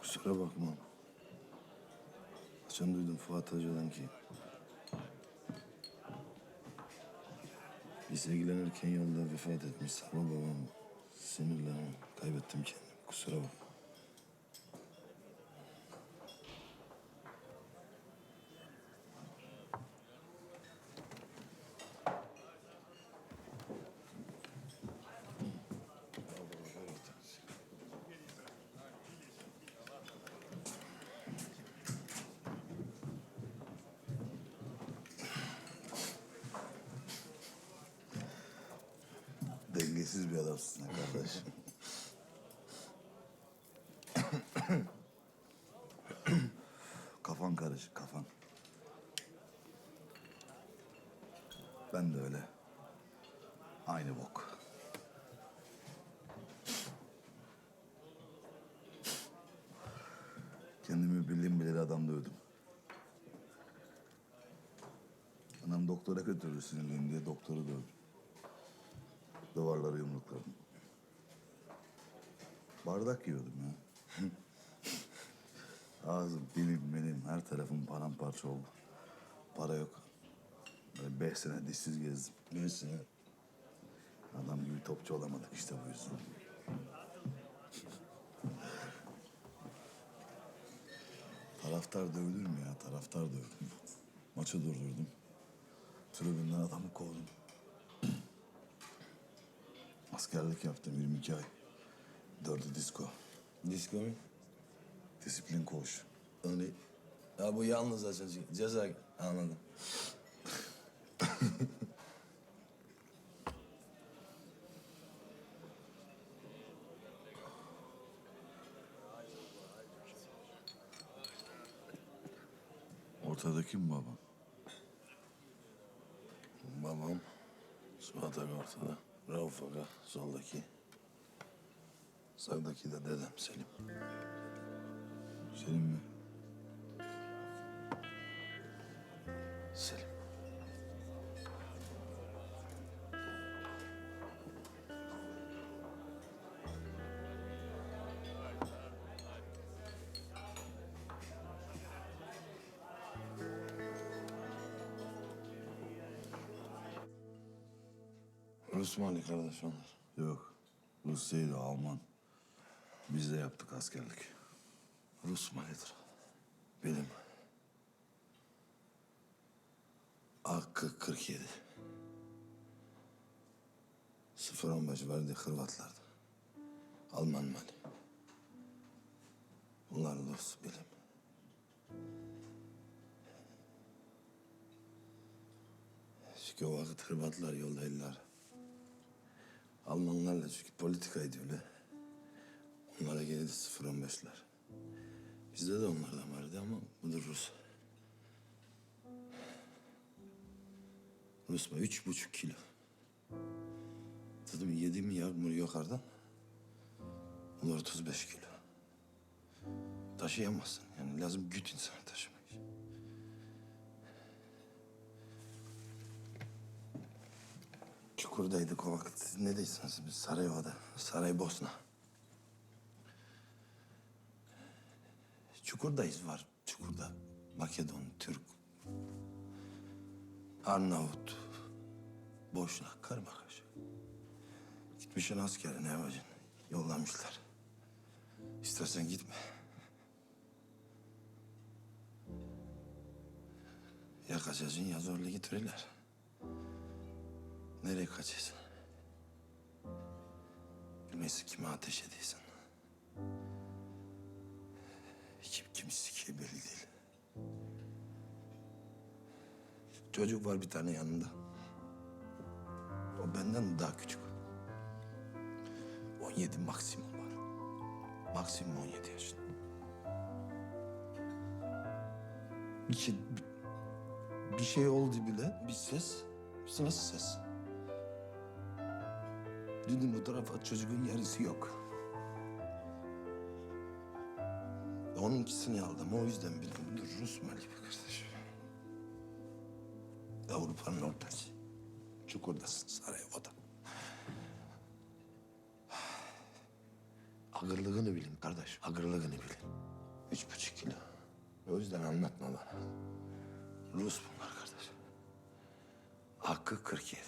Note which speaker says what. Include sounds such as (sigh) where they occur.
Speaker 1: Kusura bakma. Sen duydum Fuat Hoca'dan ki... Biz ilgilenirken yolda vefat etmiş ama babam sinirle kaybettim kendimi. Kusura bakma.
Speaker 2: Dengesiz bir adamsın kardeş. kafan karışık kafan. Ben de öyle. Aynı bok. Kendimi bildiğim bileli adam dövdüm. Anam doktora götürdü sinirliyim diye doktoru dövdüm. Duvarları yumrukladım. Bardak yiyordum ya. (laughs) Ağzım, dilim, benim her tarafım paramparça oldu. Para yok. Böyle beş sene dişsiz gezdim.
Speaker 1: Beş sene.
Speaker 2: Adam gibi topçu olamadık işte bu yüzden. Taraftar dövülür mü ya? Taraftar dövdüm. Maçı durdurdum. Tribünden adamı kovdum. Askerlik yaptım 22 ay. Dördü disko.
Speaker 1: Disko mu?
Speaker 2: Disiplin koğuş.
Speaker 1: Öyle. Ya bu yalnız açacak. Ceza anladım.
Speaker 2: Ortadaki mi babam?
Speaker 1: Babam Suat Aga ortada. Rauf Aga soldaki. Sağdaki de dedem Selim.
Speaker 2: Selim mi?
Speaker 1: Rus Mali kardeş onlar.
Speaker 2: Yok. Rus değil Alman. Biz de yaptık askerlik.
Speaker 1: Rus Mali'dir. Benim. Hakkı 47. 015 verdi Hırvatlardı. Alman Mali. Bunlar Rus benim. Çünkü o vakit Hırvatlar yoldaydılar. Almanlarla çünkü politikaydı öyle. Onlara geldi 015'ler. Bizde de onlardan vardı ama bu da Rus. Rus mu? Üç buçuk kilo. Dedim yedi mi yağmur yukarıdan? Bunlar 35 kilo. Taşıyamazsın. Yani lazım güt insanı taşımak Çukurdaydık o vakit. Siz neredeysiniz? Biz Sarayova'da. Saraybosna. Çukurdayız var. Çukurda. Makedon, Türk, Arnavut, Boşnak, karmakarışık. Gitmişsin askere ne yapacaksın? Yollamışlar. İstersen gitme. Ya kaçacaksın ya zorla getirirler. Nereye kaçacaksın? Bilmezsin kime ateş ediyorsun. Kim kimi sikiyor belli değil. Çocuk var bir tane yanında. O benden daha küçük. 17 maksimum var. Maksimum 17 yaşında. Bir şey, bir şey oldu bile. Bir ses. Bir nasıl ses? Dün o tarafa çocuğun yarısı yok. Onunkisini aldım. O yüzden bildim. Dur Rus Mali be kardeşim. Avrupa'nın ortası. Çukurdasın Sarajevo'da. Ağırlığını bilin kardeş. Ağırlığını bilin. Üç buçuk kilo. O yüzden anlatma bana. Rus bunlar kardeş. Hakkı 47.